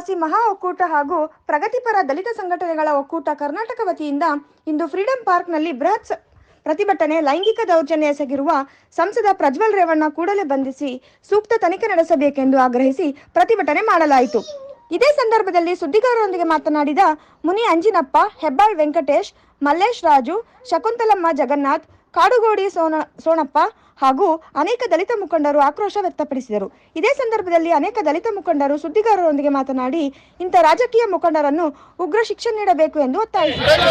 ನಿವಾಸಿ ಮಹಾ ಒಕ್ಕೂಟ ಹಾಗೂ ಪ್ರಗತಿಪರ ದಲಿತ ಸಂಘಟನೆಗಳ ಒಕ್ಕೂಟ ಕರ್ನಾಟಕ ವತಿಯಿಂದ ಇಂದು ಫ್ರೀಡಂ ಪಾರ್ಕ್ನಲ್ಲಿ ಬೃಹತ್ ಪ್ರತಿಭಟನೆ, ಲೈಂಗಿಕ ದೌರ್ಜನ್ಯ ಎಸಗಿರುವ ಸಂಸದ ಪ್ರಜ್ವಲ್ ರೇವಣ್ಣ ಕೂಡಲೇ ಬಂಧಿಸಿ ಸೂಕ್ತ ತನಿಖೆ ನಡೆಸಬೇಕೆಂದು ಆಗ್ರಹಿಸಿ ಪ್ರತಿಭಟನೆ ಮಾಡಲಾಯಿತು. ಇದೇ ಸಂದರ್ಭದಲ್ಲಿ ಸುದ್ದಿಗಾರರೊಂದಿಗೆ ಮಾತನಾಡಿದ ಮುನಿ ಅಂಜಿನಪ್ಪ, ಹೆಬ್ಬಾಳ್ ವೆಂಕಟೇಶ್, ಮಲ್ಲೇಶ್ ರಾಜು, ಶಕುಂತಲಮ್ಮ ಜಗನ್ನಾಥ್ ಕಾಡುಗೋಡಿ ಸೋನ ಸೋಣಪ್ಪ ಹಾಗೂ ಅನೇಕ ದಲಿತ ಮುಖಂಡರು ಆಕ್ರೋಶ ವ್ಯಕ್ತಪಡಿಸಿದರು. ಇದೇ ಸಂದರ್ಭದಲ್ಲಿ ಅನೇಕ ದಲಿತ ಮುಖಂಡರು ಸುದ್ದಿಗಾರರೊಂದಿಗೆ ಮಾತನಾಡಿ, ಇಂಥ ರಾಜಕೀಯ ಮುಖಂಡರನ್ನು ಉಗ್ರ ಶಿಕ್ಷೆ ನೀಡಬೇಕು ಎಂದು ಒತ್ತಾಯಿಸಿದರು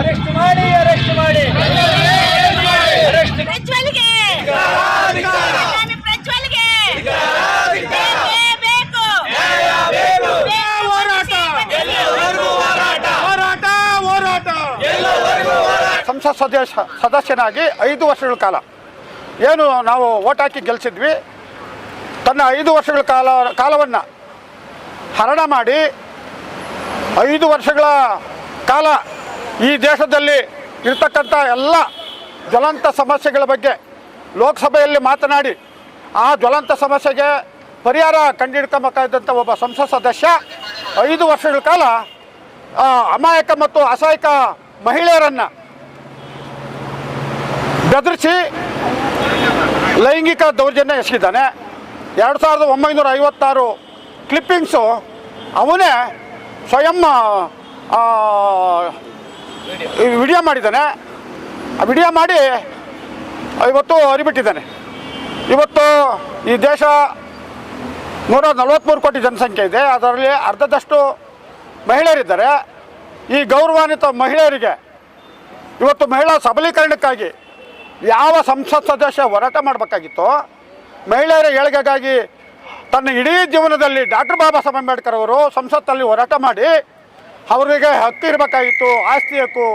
ಅರೆಸ್ಟ್ ಮಾಡಿ ಅರೆಸ್ಟ್ ಮಾಡಿ ಅರೆಸ್ಟ್ ಪ್ರಜ್ವಲ್ಗೆ ಪ್ರಧಾನಿ ಪ್ರಜ್ವಲ್ಗೆ ಬೇಕೇ ಬೇಕು ಬೇಕು ಹೋರಾಟ ಹೋರಾಟ ಹೋರಾಟ ಸಂಸತ್ ಸದಸ್ಯ ಸದಸ್ಯನಾಗಿ ಐದು ವರ್ಷಗಳ ಕಾಲ. ಏನು ನಾವು ಓಟ್ ಹಾಕಿ ಗೆಲ್ಲಿಸಿದ್ವಿ ತನ್ನ ಐದು ವರ್ಷಗಳ ಕಾಲ, ಕಾಲವನ್ನು ಹರಣ ಮಾಡಿ ಐದು ವರ್ಷಗಳ ಕಾಲ ಈ ದೇಶದಲ್ಲಿ ಇರ್ತಕ್ಕಂಥ ಎಲ್ಲ ಜ್ವಲಂತ ಸಮಸ್ಯೆಗಳ ಬಗ್ಗೆ ಲೋಕಸಭೆಯಲ್ಲಿ ಮಾತನಾಡಿ ಆ ಜ್ವಲಂತ ಸಮಸ್ಯೆಗೆ ಪರಿಹಾರ ಕಂಡುಹಿಡ್ಕೊಂಬೇಕಾದಂಥ ಒಬ್ಬ ಸಂಸತ್ ಸದಸ್ಯ ಐದು ವರ್ಷಗಳ ಕಾಲ ಅಮಾಯಕ ಮತ್ತು ಅಸಹಾಯಕ ಮಹಿಳೆಯರನ್ನು ಬೆದರಿಸಿ ಲೈಂಗಿಕ ದೌರ್ಜನ್ಯ ಎಸಗಿದ್ದಾನೆ. ಎರಡು ಸಾವಿರದ ಒಂಬೈನೂರ ಐವತ್ತಾರು ಕ್ಲಿಪ್ಪಿಂಗ್ಸು ಅವನೇ ಸ್ವಯಂ ವಿಡಿಯೋ ಮಾಡಿದ್ದಾನೆ. ಆ ವಿಡಿಯೋ ಮಾಡಿ ಇವತ್ತು ಹರಿಬಿಟ್ಟಿದ್ದಾನೆ ಇವತ್ತು ಈ ದೇಶ ನೂರ ನಲವತ್ತ್ಮೂರು ಕೋಟಿ ಜನಸಂಖ್ಯೆ ಇದೆ. ಅದರಲ್ಲಿ ಅರ್ಧದಷ್ಟು ಮಹಿಳೆಯರಿದ್ದಾರೆ. ಈ ಗೌರವಾನ್ವಿತ ಮಹಿಳೆಯರಿಗೆ ಇವತ್ತು ಮಹಿಳಾ ಸಬಲೀಕರಣಕ್ಕಾಗಿ ಯಾವ ಸಂಸತ್ ಸದಸ್ಯ ಹೋರಾಟ ಮಾಡಬೇಕಾಗಿತ್ತು, ಮಹಿಳೆಯರ ಏಳಿಗೆಗಾಗಿ ತನ್ನ ಇಡೀ ಜೀವನದಲ್ಲಿ ಡಾಕ್ಟರ್ ಬಾಬಾ ಸಾಹೇಬ್ ಅಂಬೇಡ್ಕರ್ ಅವರು ಸಂಸತ್ತಲ್ಲಿ ಹೋರಾಟ ಮಾಡಿ ಅವರಿಗೆ ಹಕ್ಕು ಇರಬೇಕಾಗಿತ್ತು, ಆಸ್ತಿ ಹಕ್ಕು,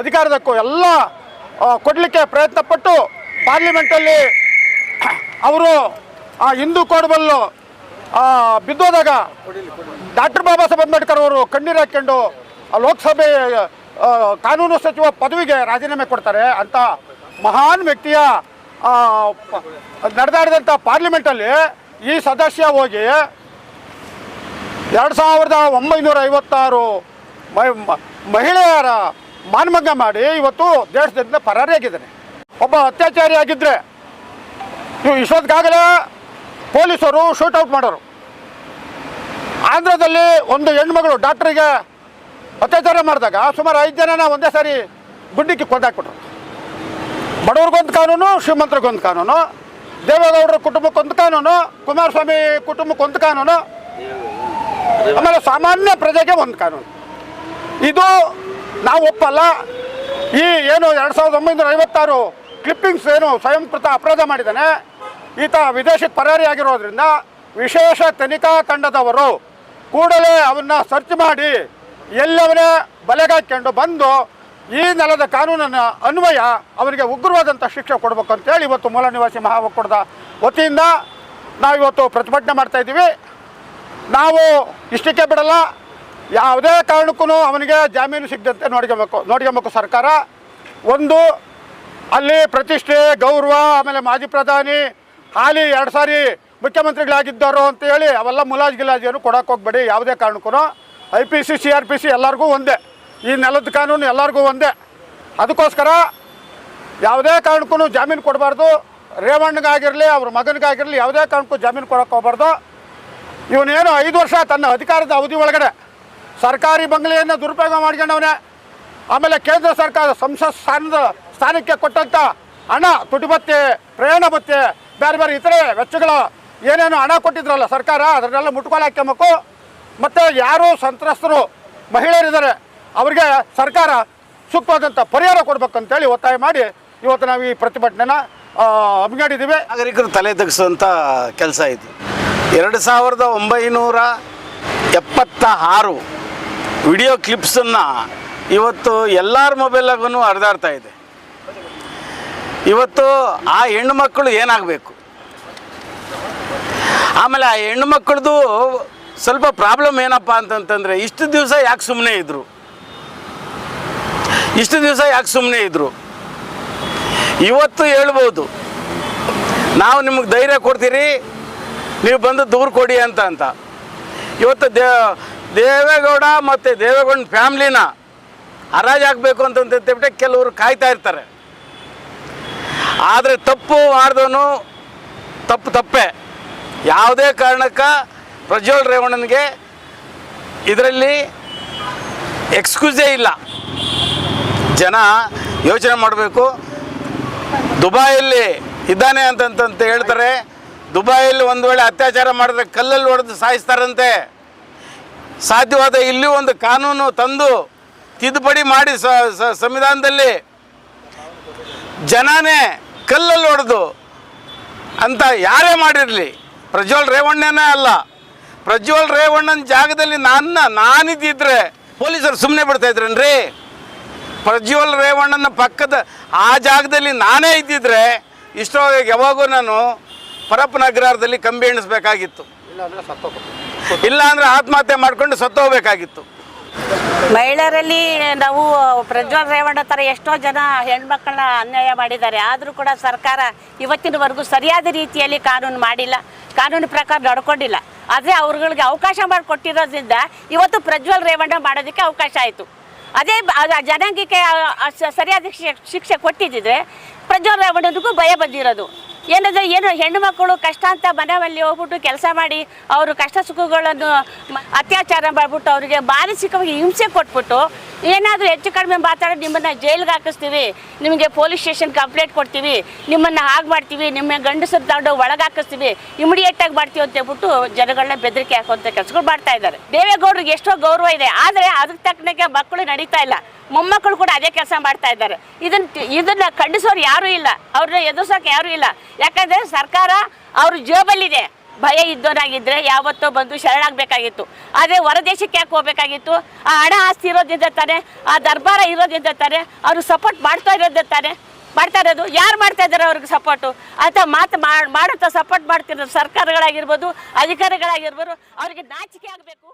ಅಧಿಕಾರದ ಹಕ್ಕು ಎಲ್ಲ ಕೊಡಲಿಕ್ಕೆ ಪ್ರಯತ್ನಪಟ್ಟು ಪಾರ್ಲಿಮೆಂಟಲ್ಲಿ ಅವರು, ಆ, ಹಿಂದೂ ಕೋಡ್ಬಲ್ಲು ಬಿದ್ದೋದಾಗ ಡಾಕ್ಟರ್ ಬಾಬಾ ಸಾಹೇಬ್ ಅಂಬೇಡ್ಕರ್ ಅವರು ಕಣ್ಣೀರು ಹಾಕ್ಕೊಂಡು ಲೋಕಸಭೆ ಕಾನೂನು ಸಚಿವ ಪದವಿಗೆ ರಾಜೀನಾಮೆ ಕೊಡ್ತಾರೆ ಅಂತ ಮಹಾನ್ ವ್ಯಕ್ತಿಯ ನಡೆದಾಡಿದಂಥ ಪಾರ್ಲಿಮೆಂಟಲ್ಲಿ ಈ ಸದಸ್ಯ ಹೋಗಿ ಎರಡು ಸಾವಿರದ ಒಂಬೈನೂರ ಐವತ್ತಾರು ಮಹಿಳೆಯರ ಮಾನಭಂಗ ಮಾಡಿ ಇವತ್ತು ದೇಶದಿಂದ ಪರಾರಿಯಾಗಿದ್ದಾನೆ. ಒಬ್ಬ ಅತ್ಯಾಚಾರಿ ಆಗಿದ್ದರೆ ಇವು ಇಷ್ಟೊತ್ತಿಗಾಗಲೇ ಪೊಲೀಸರು ಶೂಟೌಟ್ ಮಾಡೋರು. ಆಂಧ್ರದಲ್ಲಿ ಒಂದು ಹೆಣ್ಮಗಳು ಡಾಕ್ಟ್ರಿಗೆ ಅತ್ಯಾಚಾರ ಮಾಡಿದಾಗ ಸುಮಾರು ಐದು ಜನನ ಒಂದೇ ಸಾರಿ ಗುಂಡಿಕ್ಕಿ ಕೊಂದಾಕ್ಬಿಟ್ರು. ಬಡವ್ರಿಗೊಂದು ಕಾನೂನು, ಶ್ರೀಮಂತರಿಗೊಂದು ಕಾನೂನು, ದೇವೇಗೌಡರ ಕುಟುಂಬಕ್ಕೊಂದು ಕಾನೂನು, ಕುಮಾರಸ್ವಾಮಿ ಕುಟುಂಬಕ್ಕೊಂದು ಕಾನೂನು. ಆಮೇಲೆ ಸಾಮಾನ್ಯ ಪ್ರಜೆಗೆ ಒಂದು ಕಾನೂನು. ಇದು ನಾವು ಒಪ್ಪಲ್ಲ. ಈ ಏನು ಎರಡು ಸಾವಿರದ ಒಂಬೈನೂರ ಐವತ್ತಾರು ಕ್ಲಿಪ್ಪಿಂಗ್ಸ್ ಏನು ಸ್ವಯಂಕೃತ ಅಪರಾಧ ಮಾಡಿದ್ದಾನೆ. ಈತ ವಿದೇಶಕ್ಕೆ ಪರಾರಿ ಆಗಿರೋದ್ರಿಂದ ವಿಶೇಷ ತನಿಖಾ ತಂಡದವರು ಕೂಡಲೇ ಅವನ್ನ ಸರ್ಚ್ ಮಾಡಿ ಎಲ್ಲವನ್ನೇ ಬಲೆಗಾಕೊಂಡು ಬಂದು ಈ ನೆಲದ ಕಾನೂನನ್ನು ಅನ್ವಯ ಅವರಿಗೆ ಉಗ್ರವಾದಂಥ ಶಿಕ್ಷೆ ಕೊಡಬೇಕು ಅಂತೇಳಿ ಇವತ್ತು ಮೂಲ ನಿವಾಸಿ ಮಹಾ ವತಿಯಿಂದ ನಾವಿವತ್ತು ಪ್ರತಿಭಟನೆ ಮಾಡ್ತಾ ಇದ್ದೀವಿ. ನಾವು ಇಷ್ಟಕ್ಕೆ ಬಿಡಲ್ಲ. ಯಾವುದೇ ಕಾರಣಕ್ಕೂ ಅವನಿಗೆ ಜಾಮೀನು ಸಿಗದಂತೆ ನೋಡ್ಕೊಬೇಕು ನೋಡ್ಕೊಬೇಕು ಸರ್ಕಾರ. ಒಂದು, ಅಲ್ಲಿ ಪ್ರತಿಷ್ಠೆ, ಗೌರವ, ಆಮೇಲೆ ಮಾಜಿ ಪ್ರಧಾನಿ, ಹಾಲಿ ಎರಡು ಸಾರಿ ಮುಖ್ಯಮಂತ್ರಿಗಳಾಗಿದ್ದರು ಅಂತ ಹೇಳಿ ಅವೆಲ್ಲ ಮುಲಾಜ್ ಗಿಲಾಜಿಯನ್ನು ಕೊಡೋಕೆ ಹೋಗ್ಬೇಡಿ. ಯಾವುದೇ ಕಾರಣಕ್ಕೂ I P C C R P C ಎಲ್ಲರಿಗೂ ಒಂದೇ. ಈ ನೆಲದ ಕಾನೂನು ಎಲ್ಲರಿಗೂ ಒಂದೇ. ಅದಕ್ಕೋಸ್ಕರ ಯಾವುದೇ ಕಾರಣಕ್ಕೂ ಜಾಮೀನು ಕೊಡಬಾರ್ದು. ರೇವಣ್ಣಗಾಗಿರಲಿ, ಅವ್ರ ಮಗನಿಗಾಗಿರಲಿ ಯಾವುದೇ ಕಾರಣಕ್ಕೂ ಜಾಮೀನು ಕೊಡೋಕೆ ಹೋಗ್ಬಾರ್ದು. ಇವನೇನು ಐದು ವರ್ಷ ತನ್ನ ಅಧಿಕಾರದ ಅವಧಿ ಒಳಗಡೆ ಸರ್ಕಾರಿ ಬಂಗಲೆಯನ್ನು ದುರುಪಯೋಗ ಮಾಡ್ಕೊಂಡವನೇ. ಆಮೇಲೆ ಕೇಂದ್ರ ಸರ್ಕಾರ ಸಂಸತ್ ಸ್ಥಾನದ ಸ್ಥಾನಕ್ಕೆ ಕೊಟ್ಟಂಥ ಹಣ ತುಟಿಬತ್ತೆ ಪ್ರಯಾಣ ಬತ್ತೆ ಬೇರೆ ಬೇರೆ ಇತರೆ ವೆಚ್ಚಗಳ ಏನೇನು ಹಣ ಕೊಟ್ಟಿದ್ರಲ್ಲ ಸರ್ಕಾರ, ಅದನ್ನೆಲ್ಲ ಮುಟ್ಕೊಂಡು ಹಾಕ್ಯಬೇಕು ಮತ್ತು ಯಾರು ಸಂತ್ರಸ್ತರು, ಮಹಿಳೆಯರಿದ್ದಾರೆ. ಅವರಿಗೆ ಸರ್ಕಾರ ಸೂಕ್ತವಾದಂಥ ಪರಿಹಾರ ಕೊಡ್ಬೇಕಂತೇಳಿ ಒತ್ತಾಯ ಮಾಡಿ ಇವತ್ತು ನಾವು ಈ ಪ್ರತಿಭಟನೆನ ಹಮ್ಮಿಕೊಂಡಿದ್ದೀವಿ. ನಾಗರಿಕರು ತಲೆ ತಗ್ಸುವಂಥ ಕೆಲಸ ಇದು. ಎರಡು ಸಾವಿರದ ಒಂಬೈನೂರ ಎಪ್ಪತ್ತ ಆರು ವಿಡಿಯೋ ಕ್ಲಿಪ್ಸನ್ನು ಇವತ್ತು ಎಲ್ಲರ ಮೊಬೈಲಾಗೂ ಹರಿದಾಡ್ತಾ ಇದೆ. ಇವತ್ತು ಆ ಹೆಣ್ಣು ಮಕ್ಕಳು ಏನಾಗಬೇಕು? ಆಮೇಲೆ ಆ ಹೆಣ್ಣು ಮಕ್ಕಳದು ಸ್ವಲ್ಪ ಪ್ರಾಬ್ಲಮ್ ಏನಪ್ಪ ಅಂತಂತಂದರೆ ಇಷ್ಟು ದಿವಸ ಯಾಕೆ ಸುಮ್ಮನೆ ಇದ್ದರು ಇಷ್ಟು ದಿವಸ ಯಾಕೆ ಸುಮ್ಮನೆ ಇದ್ದರು ಇವತ್ತು ಹೇಳ್ಬೋದು. ನಾವು ನಿಮಗೆ ಧೈರ್ಯ ಕೊಡ್ತೀರಿ, ನೀವು ಬಂದು ದೂರು ಕೊಡಿ ಅಂತ ಅಂತ. ಇವತ್ತು ದೇ, ದೇವೇಗೌಡ ಮತ್ತು ದೇವೇಗೌಡನ ಫ್ಯಾಮ್ಲಿನ ಅಂತ ಅಂತಂತೇಳ್ಬಿಟ್ಟು ಕೆಲವರು ಕಾಯ್ತಾ ಇರ್ತಾರೆ. ಆದರೆ ತಪ್ಪು ಮಾಡಿದವನು ತಪ್ಪು ತಪ್ಪೇ. ಯಾವುದೇ ಕಾರಣಕ್ಕೆ ಪ್ರಜ್ವಲ್ ರೇವಣ್ಣನಿಗೆ ಇದರಲ್ಲಿ ಎಕ್ಸ್ಕ್ಯೂಸೇ ಇಲ್ಲ. ಜನ ಯೋಚನೆ ಮಾಡಬೇಕು. ದುಬಾಯಲ್ಲಿ ಇದ್ದಾನೆ ಅಂತಂತ ಹೇಳ್ತಾರೆ. ದುಬಾಯಲ್ಲಿ ಒಂದು ವೇಳೆ ಅತ್ಯಾಚಾರ ಮಾಡಿದ್ರೆ ಕಲ್ಲಲ್ಲಿ ಹೊಡೆದು ಸಾಯಿಸ್ತಾರಂತೆ. ಸಾಧ್ಯವಾದ ಇಲ್ಲಿ ಒಂದು ಕಾನೂನು ತಂದು ತಿದ್ದುಪಡಿ ಮಾಡಿ ಸಂವಿಧಾನದಲ್ಲಿ. ಜನನೇ ಕಲ್ಲಲ್ಲಿ ಹೊಡೆದು ಅಂತ ಯಾರೇ ಮಾಡಿರಲಿ. ಪ್ರಜ್ವಲ್ ರೇವಣ್ಣನೇ ಅಲ್ಲ. ಪ್ರಜ್ವಲ್ ರೇವಣ್ಣನ ಜಾಗದಲ್ಲಿ ನನ್ನ ನಾನಿದ್ದಿದ್ರೆ ಪೊಲೀಸರು ಸುಮ್ಮನೆ ಬಿಡ್ತಾ ಇದ್ರೇನ್ರಿ? ಪ್ರಜ್ವಲ್ ರೇವಣ್ಣನ ಪಕ್ಕದ ಆ ಜಾಗದಲ್ಲಿ ನಾನೇ ಇದ್ದಿದ್ರೆ ಇಷ್ಟೋ ಯಾವಾಗೂ ನಾನು ಪರಪ್ಪನ ಅಗ್ರಹಾರದಲ್ಲಿ ಕಂಬಿ ಎಣಿಸ್ಬೇಕಾಗಿತ್ತು. ಇಲ್ಲ ಅಂದ್ರೆ ಆತ್ಮಹತ್ಯೆ ಮಾಡ್ಕೊಂಡು ಸತ್ತೋಗ್ಬೇಕಾಗಿತ್ತು. ಮಹಿಳೆಯರಲ್ಲಿ ನಾವು ಪ್ರಜ್ವಲ್ ರೇವಣ್ಣ ಥರ ಎಷ್ಟೋ ಜನ ಹೆಣ್ಮಕ್ಳನ್ನ ಅನ್ಯಾಯ ಮಾಡಿದ್ದಾರೆ. ಆದರೂ ಕೂಡ ಸರ್ಕಾರ ಇವತ್ತಿನವರೆಗೂ ಸರಿಯಾದ ರೀತಿಯಲ್ಲಿ ಕಾನೂನು ಮಾಡಿಲ್ಲ. ಕಾನೂನು ಪ್ರಕಾರ ನಡ್ಕೊಂಡಿಲ್ಲ. ಆದರೆ ಅವ್ರಗಳಿಗೆ ಅವಕಾಶ ಮಾಡಿಕೊಟ್ಟಿರೋದ್ರಿಂದ ಇವತ್ತು ಪ್ರಜ್ವಲ್ ರೇವಣ್ಣ ಮಾಡೋದಕ್ಕೆ ಅವಕಾಶ ಆಯಿತು. ಅದೇ ಜನಾಂಗಕ್ಕೆ ಸರಿಯಾದ ಶಿಕ್ಷೆ ಕೊಟ್ಟಿದ್ದಿದ್ರೆ ಮಾಡೋದಕ್ಕೂ ಭಯ ಬಂದಿರೋದು. ಏನಂದ್ರೆ ಏನು ಹೆಣ್ಣು ಮಕ್ಕಳು ಕಷ್ಟ ಅಂತ ಮನೆಯಲ್ಲಿ ಹೋಗ್ಬಿಟ್ಟು ಕೆಲಸ ಮಾಡಿ ಅವರು ಕಷ್ಟ ಸುಖಗಳನ್ನು ಅತ್ಯಾಚಾರ ಮಾಡಿಬಿಟ್ಟು ಅವರಿಗೆ ಮಾನಸಿಕವಾಗಿ ಹಿಂಸೆ ಕೊಟ್ಬಿಟ್ಟು ಏನಾದರೂ ಹೆಚ್ಚು ಕಡಿಮೆ ಮಾತಾಡಿ ನಿಮ್ಮನ್ನು ಜೈಲಿಗೆ ಹಾಕಿಸ್ತೀವಿ. ನಿಮಗೆ ಪೊಲೀಸ್ ಸ್ಟೇಷನ್ ಕಂಪ್ಲೇಂಟ್ ಕೊಡ್ತೀವಿ. ನಿಮ್ಮನ್ನು ಹಾಗೆ ಮಾಡ್ತೀವಿ. ನಿಮ್ಮ ಗಂಡಸರು ತಗೊಂಡು ಒಳಗೆ ಹಾಕಿಸ್ತೀವಿ. ಇಮಿಡಿಯೇಟಾಗಿ ಮಾಡ್ತೀವಿ ಅಂತ ಹೇಳ್ಬಿಟ್ಟು ಜನಗಳನ್ನ ಬೆದರಿಕೆ ಹಾಕುವಂಥ ಕೆಲಸಗಳು ಮಾಡ್ತಾ ಇದ್ದಾರೆ. ದೇವೇಗೌಡರಿಗೆ ಎಷ್ಟೋ ಗೌರವ ಇದೆ. ಆದರೆ ಅದಕ್ಕೆ ತಕ್ಕನಾಗೆ ಮಕ್ಕಳು ನಡೀತಾ ಇಲ್ಲ. ಮೊಮ್ಮಕ್ಕಳು ಕೂಡ ಅದೇ ಕೆಲಸ ಮಾಡ್ತಾ ಇದ್ದಾರೆ. ಇದನ್ನ ಇದನ್ನ ಖಂಡಿಸೋರು ಯಾರೂ ಇಲ್ಲ. ಅವ್ರನ್ನ ಎದುರ್ಸೋಕೆ ಯಾರೂ ಇಲ್ಲ. ಯಾಕಂದರೆ ಸರ್ಕಾರ ಅವ್ರ ಜೇಬಲ್ಲಿದೆ. ಭಯ ಇದ್ದವನಾಗಿದ್ದರೆ ಯಾವತ್ತೋ ಬಂದು ಶರಣಾಗಬೇಕಾಗಿತ್ತು. ಆದರೆ ಹೊರದೇಶಕ್ಕೆ ಯಾಕೆ ಹೋಗ್ಬೇಕಾಗಿತ್ತು? ಆ ಹಣ ಆಸ್ತಿ ಇರೋದ್ರಿಂದ ತಾನೆ, ಆ ದರ್ಬಾರ ಇರೋದ್ರಿಂದ ತಾನೆ, ಅವರು ಸಪೋರ್ಟ್ ಮಾಡ್ತಾ ಇರೋದ್ರಿಂದ ತಾನೆ, ಮಾಡ್ತಾ ಇರೋದು. ಯಾರು ಮಾಡ್ತಾ ಇದ್ದಾರೆ ಅವ್ರಿಗೆ ಸಪೋರ್ಟು ಅಂತ ಮಾತು ಮಾಡುತ್ತಾ ಸಪೋರ್ಟ್ ಮಾಡ್ತಿರೋ ಸರ್ಕಾರಗಳಾಗಿರ್ಬೋದು, ಅಧಿಕಾರಿಗಳಾಗಿರ್ಬೋದು, ಅವ್ರಿಗೆ ನಾಚಿಕೆ ಆಗಬೇಕು.